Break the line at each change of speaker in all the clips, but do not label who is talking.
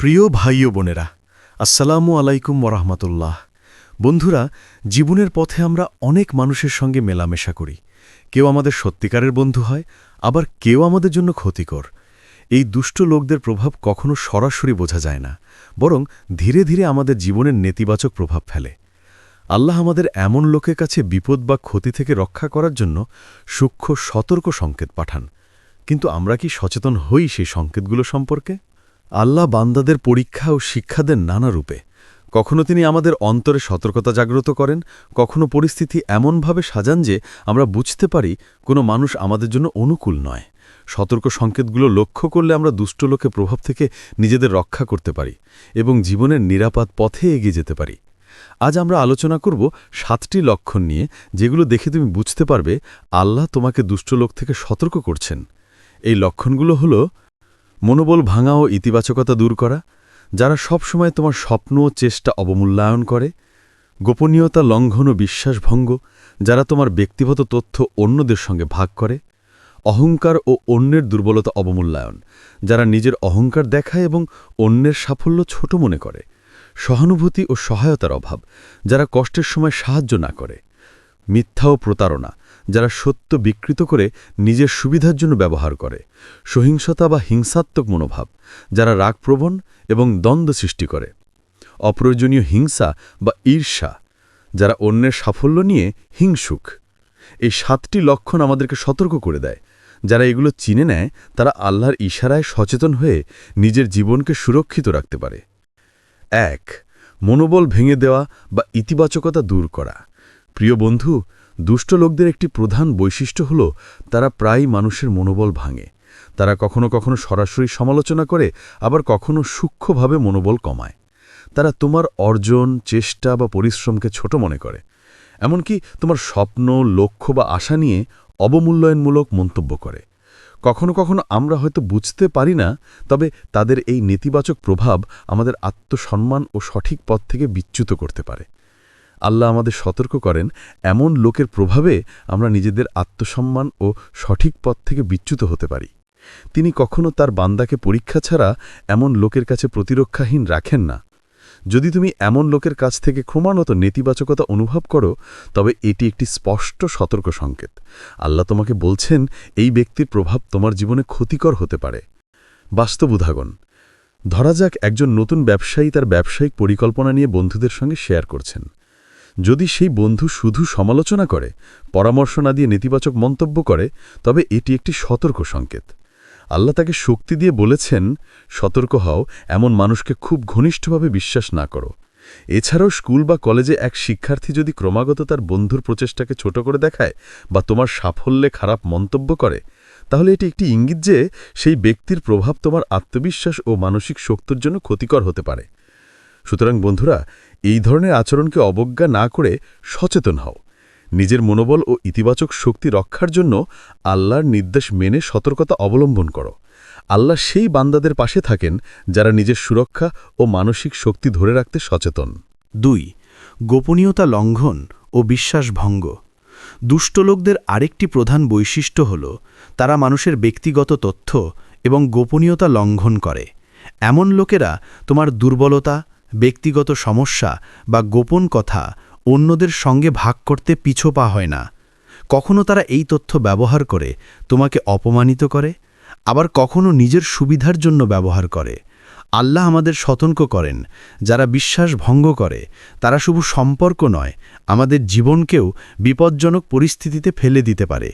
প্রিয় ভাই বোনেরা, আসসালামু আলাইকুম ওরহমতুল্লাহ। বন্ধুরা, জীবনের পথে আমরা অনেক মানুষের সঙ্গে মেলামেশা করি। কেউ আমাদের সত্যিকারের বন্ধু হয়, আবার কেউ আমাদের জন্য ক্ষতিকর। এই দুষ্ট লোকদের প্রভাব কখনো সরাসরি বোঝা যায় না, বরং ধীরে ধীরে আমাদের জীবনের নেতিবাচক প্রভাব ফেলে। আল্লাহ আমাদের এমন লোকের কাছে বিপদ বা ক্ষতি থেকে রক্ষা করার জন্য সূক্ষ্ম সতর্ক সংকেত পাঠান। কিন্তু আমরা কি সচেতন হই সেই সংকেতগুলো সম্পর্কে? আল্লাহ বান্দাদের পরীক্ষা ও শিক্ষা দেন নানা রূপে। কখনো তিনি আমাদের অন্তরে সতর্কতা জাগ্রত করেন, কখনো পরিস্থিতি এমনভাবে সাজান যে আমরা বুঝতে পারি কোনো মানুষ আমাদের জন্য অনুকূল নয়। সতর্ক সংকেতগুলো লক্ষ্য করলে আমরা দুষ্ট লোকের প্রভাব থেকে নিজেদের রক্ষা করতে পারি এবং জীবনের নিরাপদ পথে এগিয়ে যেতে পারি। আজ আমরা আলোচনা করব সাতটি লক্ষণ নিয়ে, যেগুলো দেখে তুমি বুঝতে পারবে আল্লাহ তোমাকে দুষ্ট লোক থেকে সতর্ক করছেন। এই লক্ষণগুলো হলো মনোবল ভাঙা ও ইতিবাচকতা দূর করা, যারা সবসময় তোমার স্বপ্ন ও চেষ্টা অবমূল্যায়ন করে, গোপনীয়তা লঙ্ঘন ও বিশ্বাসভঙ্গ, যারা তোমার ব্যক্তিগত তথ্য অন্যদের সঙ্গে ভাগ করে, অহংকার ও অন্যের দুর্বলতা অবমূল্যায়ন, যারা নিজের অহংকার দেখায় এবং অন্যের সাফল্য ছোট মনে করে, সহানুভূতি ও সহায়তার অভাব, যারা কষ্টের সময় সাহায্য না করে। মিথ্যা ও প্রতারণা, যারা সত্য বিকৃত করে নিজের সুবিধার জন্য ব্যবহার করে। সহিংসতা বা হিংসাত্মক মনোভাব, যারা রাগপ্রবণ এবং দ্বন্দ্ব সৃষ্টি করে। অপ্রয়োজনীয় হিংসা বা ঈর্ষা, যারা অন্যের সাফল্য নিয়ে হিংসুক। এই সাতটি লক্ষণ আমাদেরকে সতর্ক করে দেয়। যারা এগুলো চিনে নেয়, তারা আল্লাহর ইশারায় সচেতন হয়ে নিজের জীবনকে সুরক্ষিত রাখতে পারে। এক, মনোবল ভেঙে দেওয়া বা ইতিবাচকতা দূর করা। প্রিয় বন্ধু, দুষ্ট লোকদের একটি প্রধান বৈশিষ্ট্য হল তারা প্রায় মানুষের মনোবল ভাঙে। তারা কখনো কখনো সরাসরি সমালোচনা করে, আবার কখনো সূক্ষ্মভাবে মনোবল কমায়। তারা তোমার অর্জন, চেষ্টা বা পরিশ্রমকে ছোট মনে করে। এমনকি তোমার স্বপ্ন, লক্ষ্য বা আশা নিয়ে অবমূল্যায়নমূলক মন্তব্য করে। কখনো কখনো আমরা হয়তো বুঝতে পারি না, তবে তাদের এই নেতিবাচক প্রভাব আমাদের আত্মসম্মান ও সঠিক পথ থেকে বিচ্যুত করতে পারে। আল্লাহ আমাদের সতর্ক করেন, এমন লোকের প্রভাবে আমরা নিজেদের আত্মসম্মান ও সঠিক পথ থেকে বিচ্যুত হতে পারি। তিনি কখনো তার বান্দাকে পরীক্ষা ছাড়া এমন লোকের কাছে প্রতিরক্ষাহীন রাখেন না। যদি তুমি এমন লোকের কাছ থেকে ক্রমাগত নেতিবাচকতা অনুভব করো, তবে এটি একটি স্পষ্ট সতর্ক সংকেত। আল্লাহ তোমাকে বলছেন, এই ব্যক্তির প্রভাব তোমার জীবনে ক্ষতিকর হতে পারে। বাস্তব উদাহরণ, ধরা যাক একজন নতুন ব্যবসায়ী তার ব্যবসায়িক পরিকল্পনা নিয়ে বন্ধুদের সঙ্গে শেয়ার করছেন। যদি সেই বন্ধু শুধু সমালোচনা করে, পরামর্শ না দিয়ে নেতিবাচক মন্তব্য করে, তবে এটি একটি সতর্ক সংকেত। আল্লাহ তাকে শক্তি দিয়ে বলেছেন, সতর্ক হও, এমন মানুষকে খুব ঘনিষ্ঠভাবে বিশ্বাস না করো। এছাড়াও স্কুল বা কলেজে এক শিক্ষার্থী যদি ক্রমাগত তার বন্ধুর প্রচেষ্টাকে ছোট করে দেখায় বা তোমার সাফল্যে খারাপ মন্তব্য করে, তাহলে এটি একটি ইঙ্গিত যে সেই ব্যক্তির প্রভাব তোমার আত্মবিশ্বাস ও মানসিক শক্তির জন্য ক্ষতিকর হতে পারে। সুতরাং বন্ধুরা এই ধরনের আচরণকে অবজ্ঞা না করে সচেতন হও। নিজের মনোবল ও ইতিবাচক শক্তি রক্ষার জন্য আল্লাহর নির্দেশ মেনে সতর্কতা অবলম্বন করো। আল্লাহ সেই বান্দাদের পাশে থাকেন যারা নিজের সুরক্ষা ও মানসিক শক্তি ধরে রাখতে সচেতন।
দুই, গোপনীয়তা লঙ্ঘন ও বিশ্বাসভঙ্গ দুষ্ট লোকদের আরেকটি প্রধান বৈশিষ্ট্য হল, তারা মানুষের ব্যক্তিগত তথ্য এবং গোপনীয়তা লঙ্ঘন করে। এমন লোকেরা তোমার দুর্বলতা ব্যক্তিগত সমস্যা বা গোপন কথা অন্যদের সঙ্গে ভাগ করতে পিছোপা হয় না। কখনো তারা এই তথ্য ব্যবহার করে, তোমাকে অপমানিত করে, আবার কখনো নিজের সুবিধার জন্য ব্যবহার করে। আল্লাহ আমাদের সতর্ক করেন, যারা বিশ্বাস ভঙ্গ করে, তারা শুধু সম্পর্ক নয়, আমাদের জীবনকেও বিপজ্জনক পরিস্থিতিতে ফেলে দিতে পারে।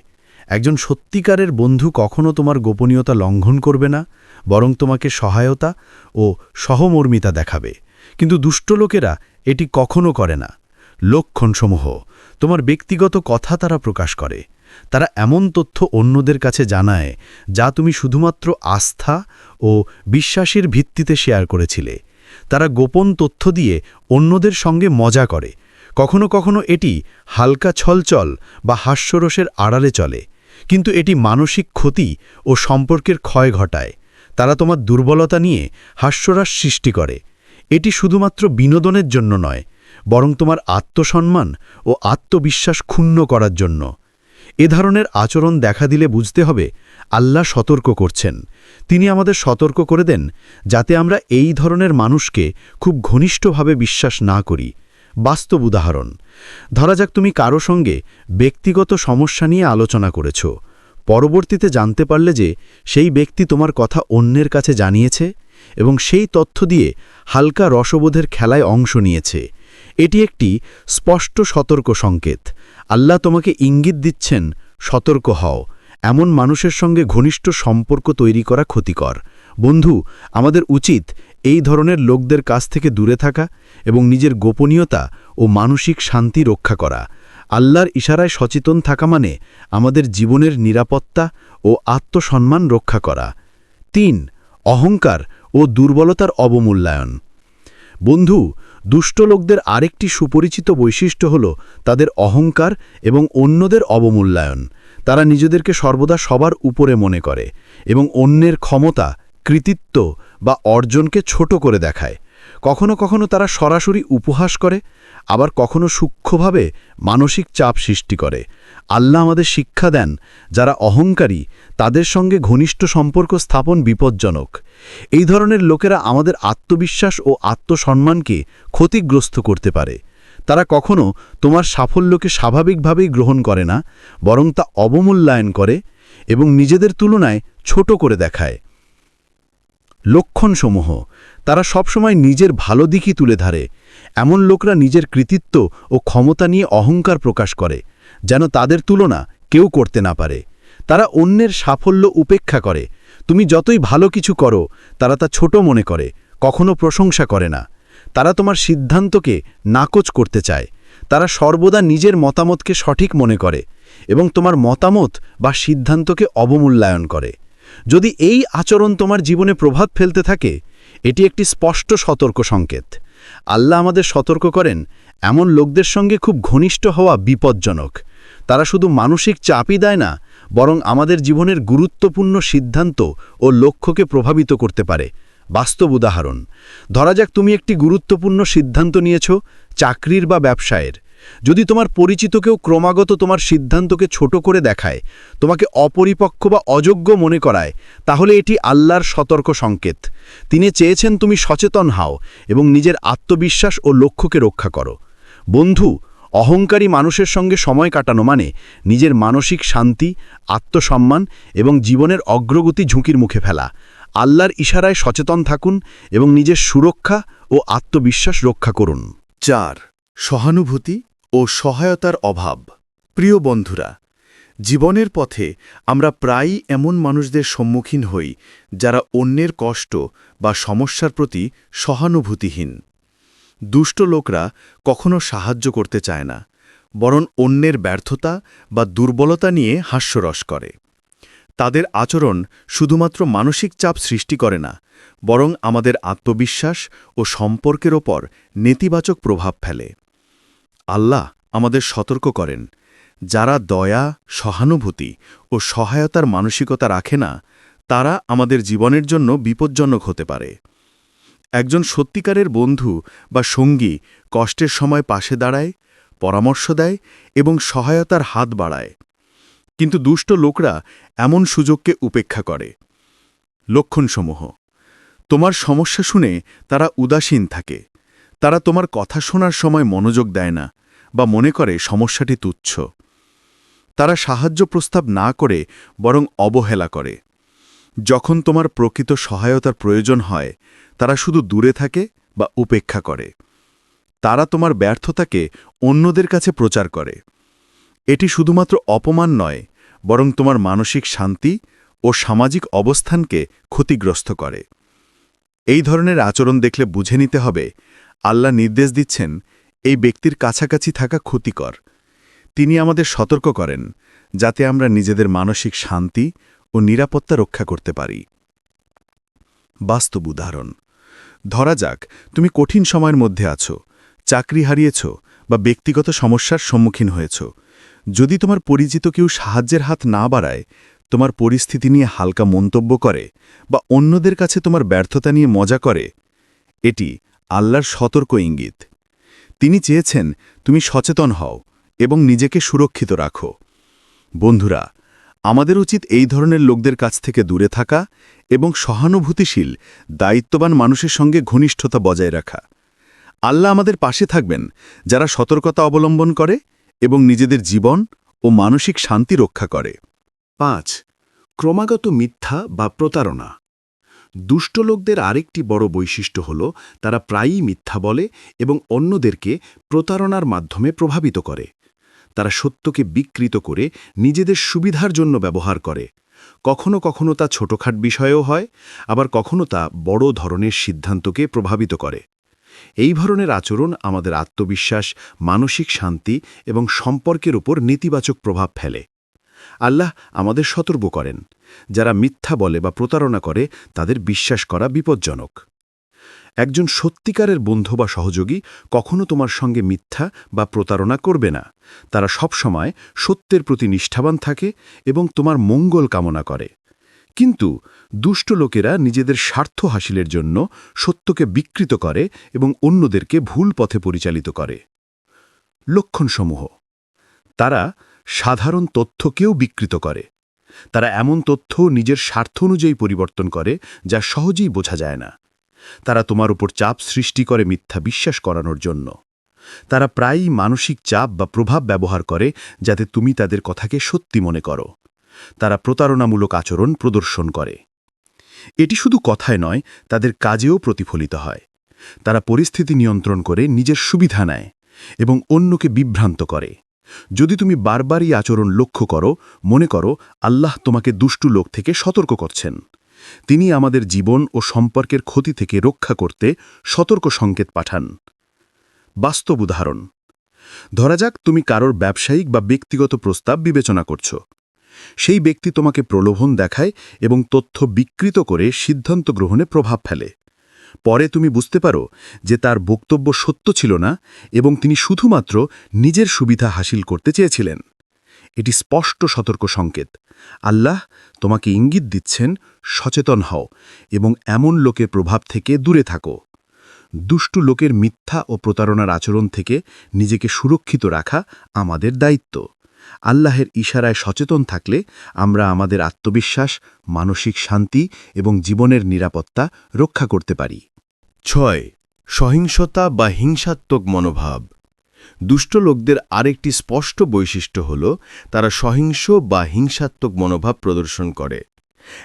একজন সত্যিকারের বন্ধু কখনো তোমার গোপনীয়তা লঙ্ঘন করবে না, বরং তোমাকে সহায়তা ও সহমর্মিতা দেখাবে। কিন্তু দুষ্ট লোকেরা এটি কখনো করে না। লক্ষণসমূহ। তোমার ব্যক্তিগত কথা তারা প্রকাশ করে। তারা এমন তথ্য অন্যদের কাছে জানায়, যা তুমি শুধুমাত্র আস্থা ও বিশ্বাসের ভিত্তিতে শেয়ার করেছিলে। তারা গোপন তথ্য দিয়ে অন্যদের সঙ্গে মজা করে। কখনো কখনো এটি হালকা ছলচল বা হাস্যরসের আড়ালে চলে। কিন্তু এটি মানসিক ক্ষতি ও সম্পর্কের ক্ষয় ঘটায়। তারা তোমার দুর্বলতা নিয়ে হাস্যরাস সৃষ্টি করে। এটি শুধুমাত্র বিনোদনের জন্য নয়, বরং তোমার আত্মসম্মান ও আত্মবিশ্বাস ক্ষুণ্ণ করার জন্য। এ ধরনের আচরণ দেখা দিলে বুঝতে হবে
আল্লাহ সতর্ক করছেন। তিনি আমাদের সতর্ক করে দেন যাতে আমরা এই ধরনের মানুষকে খুব ঘনিষ্ঠভাবে বিশ্বাস না করি। বাস্তব উদাহরণ, ধরা যাক তুমি কারও সঙ্গে ব্যক্তিগত সমস্যা নিয়ে আলোচনা করেছ। পরবর্তীতে জানতে পারলে যে সেই ব্যক্তি তোমার কথা অন্যের কাছে জানিয়েছে এবং সেই তথ্য দিয়ে হালকা রসবোধের খেলায় অংশ নিয়েছে। এটি একটি স্পষ্ট সতর্ক সংকেত। আল্লাহ তোমাকে ইঙ্গিত দিচ্ছেন, সতর্ক হও। এমন মানুষের সঙ্গে ঘনিষ্ঠ সম্পর্ক তৈরি করা ক্ষতিকর। বন্ধু, আমাদের উচিত এই ধরনের লোকদের কাছ থেকে দূরে থাকা এবং নিজের গোপনীয়তা ও মানসিক শান্তি রক্ষা করা। আল্লাহর ইশারায় সচেতন থাকা মানে আমাদের জীবনের নিরাপত্তা ও আত্মসম্মান রক্ষা করা। তিন, অহংকার ও দুর্বলতার অবমূল্যায়ন। বন্ধু, দুষ্ট লোকদের আরেকটি সুপরিচিত বৈশিষ্ট্য হল তাদের অহংকার এবং অন্যদের অবমূল্যায়ন। তারা নিজেদেরকে সর্বদা সবার উপরে মনে করে এবং অন্যের ক্ষমতা, কৃতিত্ব বা অর্জনকে ছোট করে দেখায়। কখনো কখনো তারা সরাসরি উপহাস করে, আবার কখনো সূক্ষ্মভাবে মানসিক চাপ সৃষ্টি করে। আল্লাহ আমাদের শিক্ষা দেন, যারা অহংকারী, তাদের সঙ্গে ঘনিষ্ঠ সম্পর্ক স্থাপন বিপজ্জনক। এই ধরনের লোকেরা আমাদের আত্মবিশ্বাস ও আত্মসম্মানকে ক্ষতিগ্রস্ত করতে পারে। তারা কখনো তোমার সাফল্যকে স্বাভাবিকভাবেই গ্রহণ করে না, বরং তা অবমূল্যায়ন করে এবং নিজেদের তুলনায় ছোট করে দেখায়। লক্ষণসমূহ। তারা সবসময় নিজের ভালো দিকই তুলে ধরে। এমন লোকরা নিজের কৃতিত্ব ও ক্ষমতা নিয়ে অহংকার প্রকাশ করে। যেন তাদের তুলনা কেউ করতে না পারে। তারা অন্যের সাফল্য উপেক্ষা করে। তুমি যতই ভালো কিছু করো, তারা তা ছোট মনে করে, কখনো প্রশংসা করে না। তারা তোমার সিদ্ধান্তকে নাকচ করতে চায়। তারা সর্বদা নিজের মতামতকে সঠিক মনে করে এবং তোমার মতামত বা সিদ্ধান্তকে অবমূল্যায়ন করে। যদি এই আচরণ তোমার জীবনে প্রভাব ফেলতে থাকে, এটি একটি স্পষ্ট সতর্ক সংকেত। আল্লাহ আমাদের সতর্ক করেন, এমন লোকদের সঙ্গে খুব ঘনিষ্ঠ হওয়া বিপজ্জনক। তারা শুধু মানসিক চাপই দেয় না, বরং আমাদের জীবনের গুরুত্বপূর্ণ সিদ্ধান্ত ও লক্ষ্যকে প্রভাবিত করতে পারে। বাস্তব উদাহরণ, ধরা যাক তুমি একটি গুরুত্বপূর্ণ সিদ্ধান্ত নিয়েছ, চাকরির বা ব্যবসায়ের। যদি তোমার পরিচিত কেউ ক্রমাগত তোমার সিদ্ধান্তকে ছোট করে দেখায়, তোমাকে অপরিপক্ক বা অযোগ্য মনে করায়, তাহলে এটি আল্লাহর সতর্ক সংকেত। তিনি চেয়েছেন তুমি সচেতন হও এবং নিজের আত্মবিশ্বাস ও লক্ষ্যকে রক্ষা করো। বন্ধু অহংকারী মানুষের সঙ্গে সময় কাটানো মানে নিজের মানসিক শান্তি, আত্মসম্মান এবং জীবনের অগ্রগতি ঝুঁকির মুখে ফেলা। আল্লাহর ইশারায় সচেতন থাকুন এবং নিজের সুরক্ষা ও আত্মবিশ্বাস রক্ষা করুন।
চার, সহানুভূতি ও সহায়তার অভাব। প্রিয় বন্ধুরা, জীবনের পথে আমরা প্রায়ই এমন মানুষদের সম্মুখীন হই যারা অন্যের কষ্ট বা সমস্যার প্রতি সহানুভূতিহীন। দুষ্ট লোকরা কখনো সাহায্য করতে চায় না, বরং অন্যের ব্যর্থতা বা দুর্বলতা নিয়ে হাস্যরস করে। তাদের আচরণ শুধুমাত্র মানসিক চাপ সৃষ্টি করে না, বরং আমাদের আত্মবিশ্বাস ও সম্পর্কের ওপর নেতিবাচক প্রভাব ফেলে। আল্লাহ আমাদের সতর্ক করেন, যারা দয়া, সহানুভূতি ও সহায়তার মানসিকতা রাখে না, তারা আমাদের জীবনের জন্য বিপজ্জনক হতে পারে। একজন সত্যিকারের বন্ধু বা সঙ্গী কষ্টের সময় পাশে দাঁড়ায়, পরামর্শ দেয় এবং সহায়তার হাত বাড়ায়। কিন্তু দুষ্ট লোকরা এমন সুযোগকে উপেক্ষা করে। লক্ষণসমূহ। তোমার সমস্যা শুনে তারা উদাসীন থাকে। তারা তোমার কথা শোনার সময় মনোযোগ দেয় না বা মনে করে সমস্যাটি তুচ্ছ। তারা সাহায্য প্রস্তাব না করে বরং অবহেলা করে। যখন তোমার প্রকৃত সহায়তার প্রয়োজন হয়, তারা শুধু দূরে থাকে বা উপেক্ষা করে। তারা তোমার ব্যর্থতাকে অন্যদের কাছে প্রচার করে। এটি শুধুমাত্র অপমান নয়, বরং তোমার মানসিক শান্তি ও সামাজিক অবস্থানকে ক্ষতিগ্রস্ত করে। এই ধরনের আচরণ দেখলে বুঝে নিতে হবে, আল্লাহ নির্দেশ দিচ্ছেন, এই ব্যক্তির কাছাকাছি থাকা ক্ষতিকর। তিনি আমাদের সতর্ক করেন, যাতে আমরা নিজেদের মানসিক শান্তি ও নিরাপত্তা রক্ষা করতে পারি। বাস্তব উদাহরণ, ধরা যাক, তুমি কঠিন সময়ের মধ্যে আছো, চাকরি হারিয়েছ বা ব্যক্তিগত সমস্যার সম্মুখীন হয়েছ। যদি তোমার পরিচিত কেউ সাহায্যের হাত না বাড়ায়, তোমার পরিস্থিতি নিয়ে হালকা মন্তব্য করে বা অন্যদের কাছে তোমার ব্যর্থতা নিয়ে মজা করে, এটি আল্লাহর সতর্ক ইঙ্গিত। তিনি চেয়েছেন তুমি সচেতন হও এবং নিজেকে সুরক্ষিত রাখো। বন্ধুরা
আমাদের উচিত এই ধরনের লোকদের কাছ থেকে দূরে থাকা এবং সহানুভূতিশীল, দায়িত্ববান মানুষের সঙ্গে ঘনিষ্ঠতা বজায় রাখা। আল্লাহ আমাদের পাশে থাকবেন, যারা সতর্কতা অবলম্বন করে এবং নিজেদের জীবন ও মানসিক শান্তি রক্ষা করে।
পাঁচ, ক্রমাগত মিথ্যা বা প্রতারণা। দুষ্ট লোকদের আরেকটি বড় বৈশিষ্ট্য হল, তারা প্রায়ই মিথ্যা বলে এবং অন্যদেরকে প্রতারণার মাধ্যমে প্রভাবিত করে। তারা সত্যকে বিকৃত করে নিজেদের সুবিধার জন্য ব্যবহার করে। কখনো কখনো তা ছোটখাট বিষয়েও হয়, আবার কখনো তা বড় ধরনের সিদ্ধান্তকে প্রভাবিত করে। এই ধরনের আচরণ আমাদের আত্মবিশ্বাস, মানসিক শান্তি এবং সম্পর্কের উপর নেতিবাচক প্রভাব ফেলে। আল্লাহ আমাদের সতর্ক করেন। যারা মিথ্যা বলে বা প্রতারণা করে, তাদের বিশ্বাস করা বিপজ্জনক। একজন সত্যিকারের বন্ধু বা সহযোগী কখনো তোমার সঙ্গে মিথ্যা বা প্রতারণা করবে না। তারা সবসময় সত্যের প্রতি নিষ্ঠাবান থাকে এবং তোমার মঙ্গল কামনা করে। কিন্তু দুষ্ট লোকেরা নিজেদের স্বার্থ হাসিলের জন্য সত্যকে বিকৃত করে এবং অন্যদেরকে ভুল পথে পরিচালিত করে। লক্ষণসমূহ। তারা সাধারণ তথ্যকেও বিকৃত করে। তারা এমন তথ্য নিজের স্বার্থ অনুযায়ী পরিবর্তন করে যা সহজেই বোঝা যায় না। তারা তোমার উপর চাপ সৃষ্টি করে মিথ্যা বিশ্বাস করানোর জন্য। তারা প্রায়ই মানসিক চাপ বা প্রভাব ব্যবহার করে যাতে তুমি তাদের কথাকে সত্যি মনে করো। তারা প্রতারণামূলক আচরণ প্রদর্শন করে। এটি শুধু কথায় নয়, তাদের কাজেও প্রতিফলিত হয়। তারা পরিস্থিতি নিয়ন্ত্রণ করে, নিজের সুবিধা নেয় এবং অন্যকে বিভ্রান্ত করে। যদি তুমি বারবারই আচরণ লক্ষ্য করো, মনে করো, আল্লাহ তোমাকে দুষ্টু লোক থেকে সতর্ক করছেন। তিনি আমাদের জীবন ও সম্পর্কের ক্ষতি থেকে রক্ষা করতে সতর্ক সংকেত পাঠান। বাস্তব উদাহরণ, ধরা যাক তুমি কারোর ব্যবসায়িক বা ব্যক্তিগত প্রস্তাব বিবেচনা করছ। সেই ব্যক্তি তোমাকে প্রলোভন দেখায় এবং তথ্য বিকৃত করে সিদ্ধান্ত গ্রহণে প্রভাব ফেলে। পরে তুমি বুঝতে পারো যে তার বক্তব্য সত্য ছিল না এবং তিনি শুধুমাত্র নিজের সুবিধা হাসিল করতে চেয়েছিলেন। এটি স্পষ্ট সতর্ক সংকেত। আল্লাহ তোমাকে ইঙ্গিত দিচ্ছেন, সচেতন হও এবং এমন লোকের প্রভাব থেকে দূরে থাকো। দুষ্টু লোকের মিথ্যা ও প্রতারণার আচরণ থেকে নিজেকে সুরক্ষিত রাখা আমাদের দায়িত্ব। আল্লাহের ইশারায় সচেতন থাকলে আমরা আমাদের আত্মবিশ্বাস, মানসিক শান্তি এবং জীবনের নিরাপত্তা রক্ষা করতে পারি।
ছয়, সহিংসতা বা হিংসাত্মক মনোভাব। দুষ্ট লোকদের আরেকটি স্পষ্ট বৈশিষ্ট্য হল, তারা সহিংস বা হিংসাত্মক মনোভাব প্রদর্শন করে।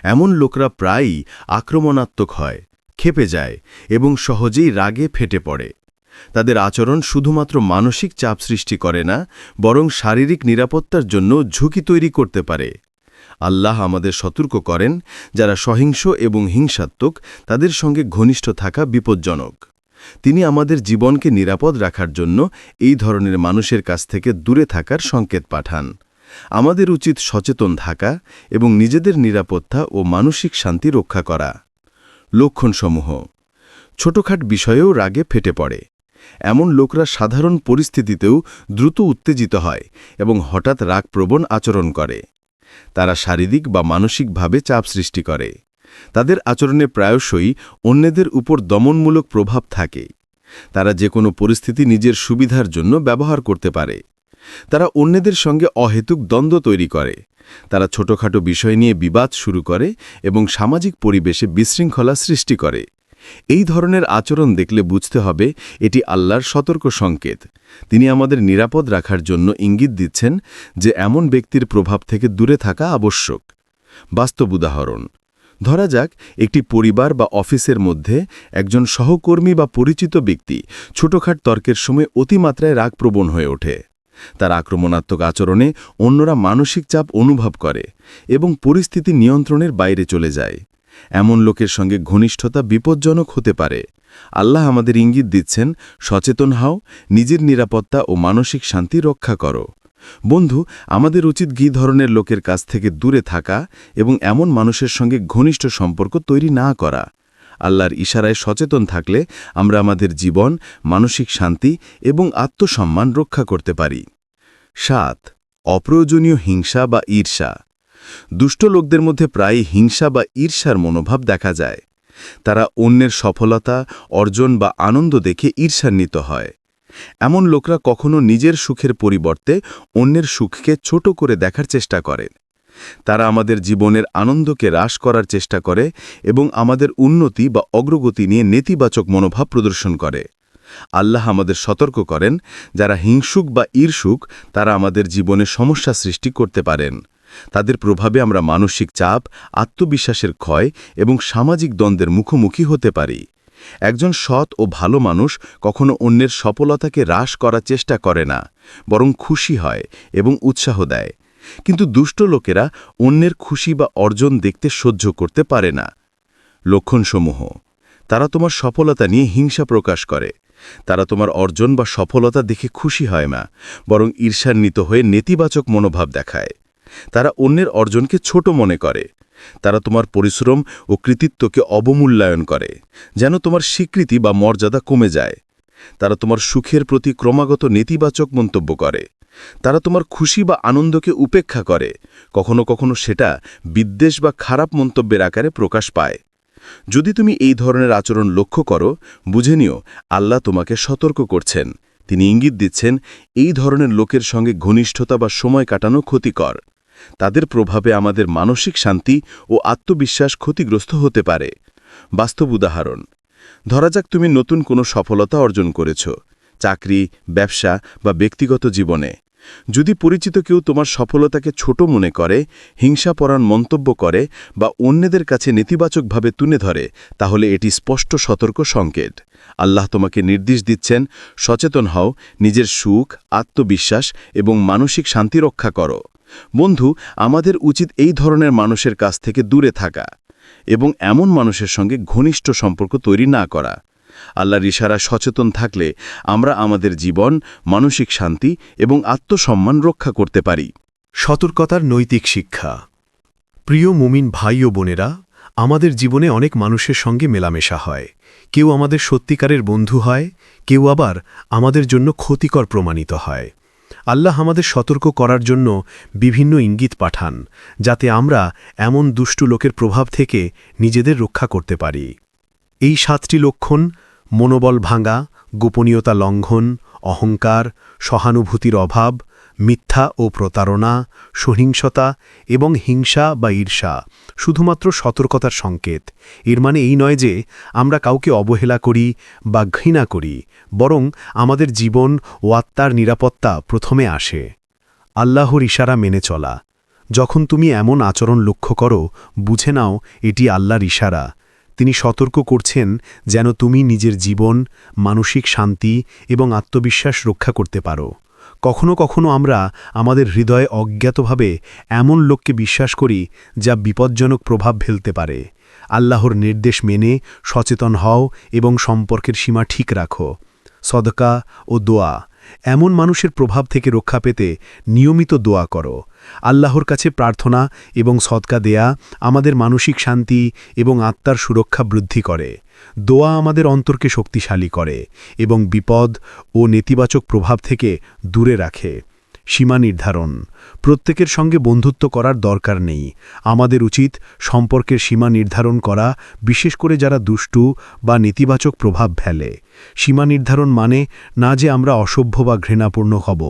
এমন লোকরা প্রায়ই আক্রমণাত্মক হয় খেপে যায় এবং সহজেই রাগে ফেটে পড়ে। তাদের আচরণ শুধুমাত্র মানসিক চাপ সৃষ্টি করে না, বরং শারীরিক নিরাপত্তার জন্য ঝুঁকি তৈরি করতে পারে। আল্লাহ আমাদের সতর্ক করেন, যারা সহিংস এবং হিংসাত্মক, তাদের সঙ্গে ঘনিষ্ঠ থাকা বিপজ্জনক। তিনি আমাদের জীবনকে নিরাপদ রাখার জন্য এই ধরনের মানুষের কাছ থেকে দূরে থাকার সংকেত পাঠান। আমাদের উচিত সচেতন থাকা এবং নিজেদের নিরাপত্তা ও মানসিক শান্তি রক্ষা করা। লক্ষণসমূহ। ছোটখাট বিষয়েও রাগে ফেটে পড়ে। এমন লোকরা সাধারণ পরিস্থিতিতেও দ্রুত উত্তেজিত হয় এবং হঠাৎ রাগপ্রবণ আচরণ করে। তারা শারীরিক বা মানসিকভাবে চাপ সৃষ্টি করে। তাদের আচরণে প্রায়শই অন্যদের উপর দমনমূলক প্রভাব থাকে। তারা যে কোনো পরিস্থিতি নিজের সুবিধার জন্য ব্যবহার করতে পারে। তারা অন্যদের সঙ্গে অহেতুক দ্বন্দ্ব তৈরি করে। তারা ছোটখাটো বিষয় নিয়ে বিবাদ শুরু করে এবং সামাজিক পরিবেশে বিশৃঙ্খলা সৃষ্টি করে। এই ধরনের আচরণ দেখলে বুঝতে হবে এটি আল্লাহর সতর্ক সংকেত। তিনি আমাদের নিরাপদ রাখার জন্য ইঙ্গিত দিচ্ছেন যে এমন ব্যক্তির প্রভাব থেকে দূরে থাকা আবশ্যক। বাস্তব উদাহরণ ধরা যাক, একটি পরিবার বা অফিসের মধ্যে একজন সহকর্মী বা পরিচিত ব্যক্তি ছোটখাট তর্কের সময় অতিমাত্রায় রাগপ্রবণ হয়ে ওঠে। তার আক্রমণাত্মক আচরণে অন্যরা মানসিক চাপ অনুভব করে এবং পরিস্থিতি নিয়ন্ত্রণের বাইরে চলে যায়। এমন লোকের সঙ্গে ঘনিষ্ঠতা বিপজ্জনক হতে পারে। আল্লাহ আমাদের ইঙ্গিত দিচ্ছেন, সচেতন হও, নিজের নিরাপত্তা ও মানসিক শান্তি রক্ষা করো। বন্ধু, আমাদের উচিত গি ধরনের লোকের কাছ থেকে দূরে থাকা এবং এমন মানুষের সঙ্গে ঘনিষ্ঠ সম্পর্ক তৈরি না করা? আল্লাহর ইশারায় সচেতন থাকলে আমরা আমাদের জীবন, মানসিক শান্তি এবং আত্মসম্মান রক্ষা করতে পারি। সাত, অপ্রয়োজনীয় হিংসা বা ঈর্ষা। দুষ্ট লোকদের মধ্যে প্রায়ই হিংসা বা ঈর্ষার মনোভাব দেখা যায়। তারা অন্যের সফলতা, অর্জন বা আনন্দ দেখে ঈর্ষান্বিত হয়। এমন লোকরা কখনো নিজের সুখের পরিবর্তে অন্যের সুখকে ছোট করে দেখার চেষ্টা করে।
তারা আমাদের জীবনের আনন্দকে হ্রাস করার চেষ্টা করে এবং আমাদের উন্নতি বা অগ্রগতি নিয়ে নেতিবাচক মনোভাব প্রদর্শন করে। আল্লাহ আমাদের সতর্ক করেন, যারা হিংসুক বা ঈর্ষুক, তারা আমাদের জীবনে সমস্যা সৃষ্টি করতে পারেন। তাদের প্রভাবে আমরা মানসিক চাপ, আত্মবিশ্বাসের ক্ষয় এবং সামাজিক দ্বন্দ্বের মুখোমুখি হতে পারি। একজন সৎ ও ভালো মানুষ কখনো অন্যের সফলতাকে হ্রাস করার চেষ্টা করে না, বরং খুশি হয় এবং উৎসাহ দেয়। কিন্তু দুষ্ট লোকেরা অন্যের খুশি বা অর্জন দেখতে সহ্য করতে পারে না। লক্ষণসমূহ। তারা তোমার সফলতা নিয়ে হিংসা প্রকাশ করে। তারা তোমার অর্জন বা সফলতা দেখে খুশি হয় না, বরং ঈর্ষান্বিত হয়ে নেতিবাচক মনোভাব দেখায়। তারা অন্যের অর্জনকে ছোট মনে করে। তারা তোমার পরিশ্রম ও কৃতিত্বকে অবমূল্যায়ন করে, যেন তোমার স্বীকৃতি বা মর্যাদা কমে যায়। তারা তোমার সুখের প্রতি ক্রমাগত নেতিবাচক মন্তব্য করে। তারা তোমার খুশি বা আনন্দকে উপেক্ষা করে। কখনো কখনো সেটা বিদ্বেষ বা খারাপ মন্তব্যের আকারে প্রকাশ পায়। যদি তুমি এই ধরনের আচরণ লক্ষ্য করো, বুঝে নিও, আল্লাহ তোমাকে সতর্ক করছেন। তিনি ইঙ্গিত দিচ্ছেন, এই ধরনের লোকের সঙ্গে ঘনিষ্ঠতা বা সময় কাটানো ক্ষতিকর। তাদের প্রভাবে আমাদের মানসিক শান্তি ও আত্মবিশ্বাস ক্ষতিগ্রস্ত হতে পারে। বাস্তব উদাহরণ, ধরা যাক তুমি নতুন কোনো সফলতা অর্জন করেছ, চাকরি, ব্যবসা বা ব্যক্তিগত জীবনে। যদি পরিচিত কেউ তোমার সফলতাকে ছোট মনে করে হিংসাপরাণ মন্তব্য করে বা অন্যদের কাছে নেতিবাচকভাবে তুলে ধরে, তাহলে এটি স্পষ্ট সতর্ক সংকেত। আল্লাহ তোমাকে নির্দেশ দিচ্ছেন, সচেতন হও, নিজের সুখ, আত্মবিশ্বাস এবং মানসিক শান্তি রক্ষা করো। বন্ধু, আমাদের উচিত এই ধরনের মানুষের কাছ থেকে দূরে থাকা এবং এমন মানুষের সঙ্গে ঘনিষ্ঠ সম্পর্ক তৈরি না করা। আল্লাহর ইশারা সচেতন থাকলে আমরা আমাদের জীবন, মানসিক শান্তি এবং আত্মসম্মান রক্ষা করতে পারি।
সতর্কতার নৈতিক শিক্ষা। প্রিয় মুমিন ভাই ও বোনেরা, আমাদের জীবনে অনেক মানুষের সঙ্গে মেলামেশা হয়। কেউ আমাদের সত্যিকারের বন্ধু হয়, কেউ আবার আমাদের জন্য ক্ষতিকর প্রমাণিত হয়। আল্লাহ আমাদের সতর্ক করার জন্য বিভিন্ন ইঙ্গিত পাঠান, যাতে আমরা এমন দুষ্টু লোকের প্রভাব থেকে নিজেদের রক্ষা করতে পারি। এই সাতটি লক্ষণ, মনোবল ভাঙা, গোপনীয়তা লঙ্ঘন, অহংকার, সহানুভূতির অভাব মিথ্যা ও প্রতারণা, সহিংসতা এবং হিংসা বা ঈর্ষা শুধুমাত্র সতর্কতার সংকেত। এর মানে এই নয় যে আমরা কাউকে অবহেলা করি বা ঘৃণা করি, বরং আমাদের জীবন ও আত্মার নিরাপত্তা প্রথমে আসে। আল্লাহর ইশারা মেনে চলা। যখন তুমি এমন আচরণ লক্ষ্য করো, বুঝে নাও এটি আল্লাহর ইশারা। তিনি সতর্ক করছেন যেন তুমি নিজের জীবন, মানসিক শান্তি এবং আত্মবিশ্বাস রক্ষা করতে পারো। কখনো কখনো আমরা আমাদের হৃদয়ে অজ্ঞাতভাবে এমন লোককে বিশ্বাস করি যা বিপজ্জনক প্রভাব ফেলতে পারে। আল্লাহর নির্দেশ মেনে সচেতন হও এবং সম্পর্কের সীমা ঠিক রাখো। সদকা ও দোয়া। এমন মানুষের প্রভাব থেকে রক্ষা পেতে নিয়মিত দোয়া করো। আল্লাহর কাছে প্রার্থনা এবং সৎকা দেয়া আমাদের মানসিক শান্তি এবং আত্মার সুরক্ষা বৃদ্ধি করে। দোয়া আমাদের অন্তরকে শক্তিশালী করে এবং বিপদ ও নেতিবাচক প্রভাব থেকে দূরে রাখে। সীমা নির্ধারণ। প্রত্যেকের সঙ্গে বন্ধুত্ব করার দরকার নেই। আমাদের উচিত সম্পর্কের সীমা নির্ধারণ করা, বিশেষ করে যারা দুষ্টু বা নেতিবাচক প্রভাব ফেলে। সীমা নির্ধারণ মানে না যে আমরা অসভ্য বা ঘৃণাপূর্ণ হব,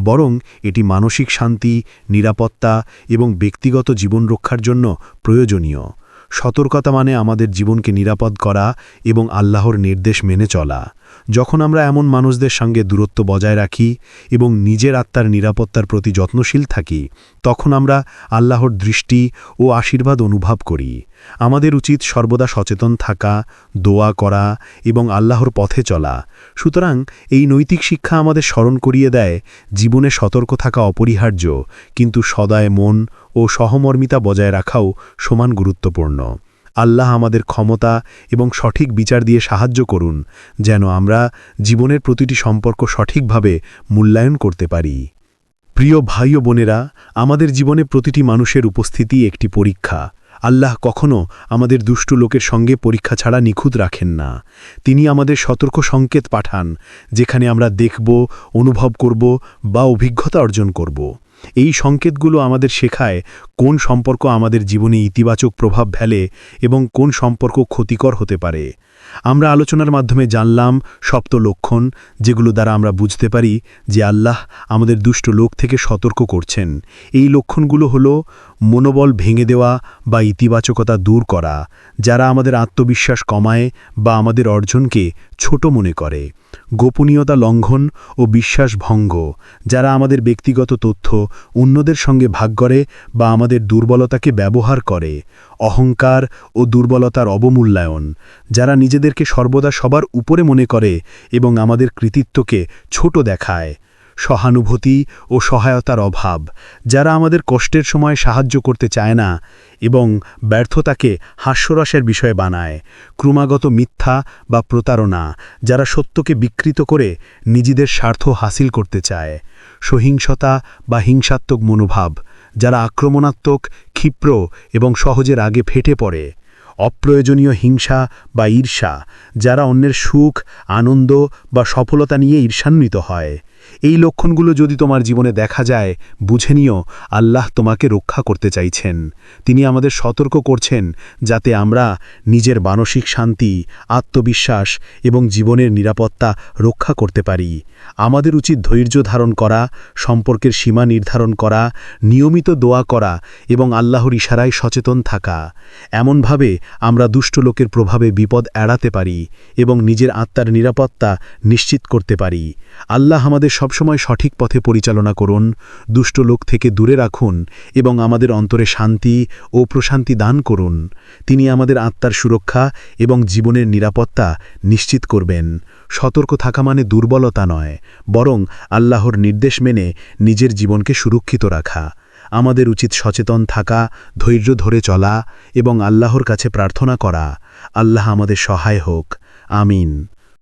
বরং এটি মানসিক শান্তি, নিরাপত্তা এবং ব্যক্তিগত জীবন রক্ষার জন্য প্রয়োজনীয়। সতর্কতা মানে আমাদের জীবনকে নিরাপদ করা এবং আল্লাহর নির্দেশ মেনে চলা। যখন আমরা এমন মানুষদের সঙ্গে দূরত্ব বজায় রাখি এবং নিজের আত্মার নিরাপত্তার প্রতি যত্নশীল থাকি, তখন আমরা আল্লাহর দৃষ্টি ও আশীর্বাদ অনুভব করি। আমাদের উচিত সর্বদা সচেতন থাকা, দোয়া করা এবং আল্লাহর পথে চলা। সুতরাং এই নৈতিক শিক্ষা আমাদের স্মরণ করিয়ে দেয়, জীবনে সতর্ক থাকা অপরিহার্য, কিন্তু সদায় মন ও সহমর্মিতা বজায় রাখাও সমান গুরুত্বপূর্ণ। আল্লাহ আমাদের ক্ষমতা এবং সঠিক বিচার দিয়ে সাহায্য করুন, যেন আমরা জীবনের প্রতিটি সম্পর্ক সঠিকভাবে মূল্যায়ন করতে পারি। প্রিয় ভাই ও বোনেরা, আমাদের জীবনে প্রতিটি মানুষের উপস্থিতি একটি পরীক্ষা। আল্লাহ কখনো আমাদের দুষ্টু লোকের সঙ্গে পরীক্ষা ছাড়া নিখুঁত রাখেন না। তিনি আমাদের সতর্ক সংকেত পাঠান, যেখানে আমরা দেখব, অনুভব করব বা অভিজ্ঞতা অর্জন করব। এই সংকেতগুলো আমাদের শেখায় কোন সম্পর্ক আমাদের জীবনে ইতিবাচক প্রভাব ফেলে এবং কোন সম্পর্ক ক্ষতিকর হতে পারে। আমরা আলোচনার মাধ্যমে জানলাম সপ্ত লক্ষণ, যেগুলো দ্বারা আমরা বুঝতে পারি যে আল্লাহ আমাদের দুষ্ট লোক থেকে সতর্ক করছেন। এই লক্ষণগুলো হলো মনোবল ভেঙে দেওয়া বা ইতিবাচকতা দূর করা, যারা আমাদের আত্মবিশ্বাস কমায় বা আমাদের অর্জনকে ছোট মনে করে। গোপনীয়তা লঙ্ঘন ও বিশ্বাস ভঙ্গ, যারা আমাদের ব্যক্তিগত তথ্য অন্যদের সঙ্গে ভাগ করে বা আমাদের দুর্বলতাকে ব্যবহার করে। অহংকার ও দুর্বলতার অবমূল্যায়ন, যারা নিজেদেরকে সর্বদা সবার উপরে মনে করে এবং আমাদের কৃতিত্বকে ছোট দেখায়। সহানুভূতি ও সহায়তার অভাব, যারা আমাদের কষ্টের সময় সাহায্য করতে চায় না এবং ব্যর্থতাকে হাস্যরসের বিষয় বানায়, ক্রমাগত মিথ্যা বা প্রতারণা, যারা সত্যকে বিকৃত করে নিজেদের স্বার্থ হাসিল করতে চায়, সহিংসতা বা হিংসাত্মক মনোভাব, যারা আক্রমণাত্মক, ক্ষিপ্র এবং সহজে আগে ফেটে পড়ে, অপ্রয়োজনীয় হিংসা বা ঈর্ষা, যারা অন্যের সুখ, আনন্দ বা সফলতা নিয়ে ঈর্ষান্বিত হয়। এই লক্ষণগুলো যদি তোমার জীবনে দেখা যায়, বুঝে নিও, আল্লাহ তোমাকে রক্ষা করতে চাইছেন। তিনি আমাদের সতর্ক করছেন, যাতে আমরা নিজের মানসিক শান্তি, আত্মবিশ্বাস এবং জীবনের নিরাপত্তা রক্ষা করতে পারি। আমাদের উচিত ধৈর্য ধারণ করা, সম্পর্কের সীমা নির্ধারণ করা, নিয়মিত দোয়া করা এবং আল্লাহর ইশারায় সচেতন থাকা। এমনভাবে আমরা দুষ্ট লোকের প্রভাবে বিপদ এড়াতে পারি এবং নিজের আত্মার নিরাপত্তা নিশ্চিত করতে পারি। আল্লাহ আমাদের সবসময় সঠিক পথে পরিচালনা করুন, দুষ্ট লোক থেকে দূরে রাখুন এবং আমাদের অন্তরে শান্তি ও প্রশান্তি দান করুন। তিনি আমাদের আত্মার সুরক্ষা এবং জীবনের নিরাপত্তা নিশ্চিত করবেন। সতর্ক থাকা মানে দুর্বলতা নয়, বরং আল্লাহর নির্দেশ মেনে নিজের জীবনকে সুরক্ষিত রাখা। আমাদের উচিত সচেতন থাকা, ধৈর্য ধরে চলা এবং আল্লাহর কাছে প্রার্থনা করা। আল্লাহ আমাদের সহায় হোক। আমিন।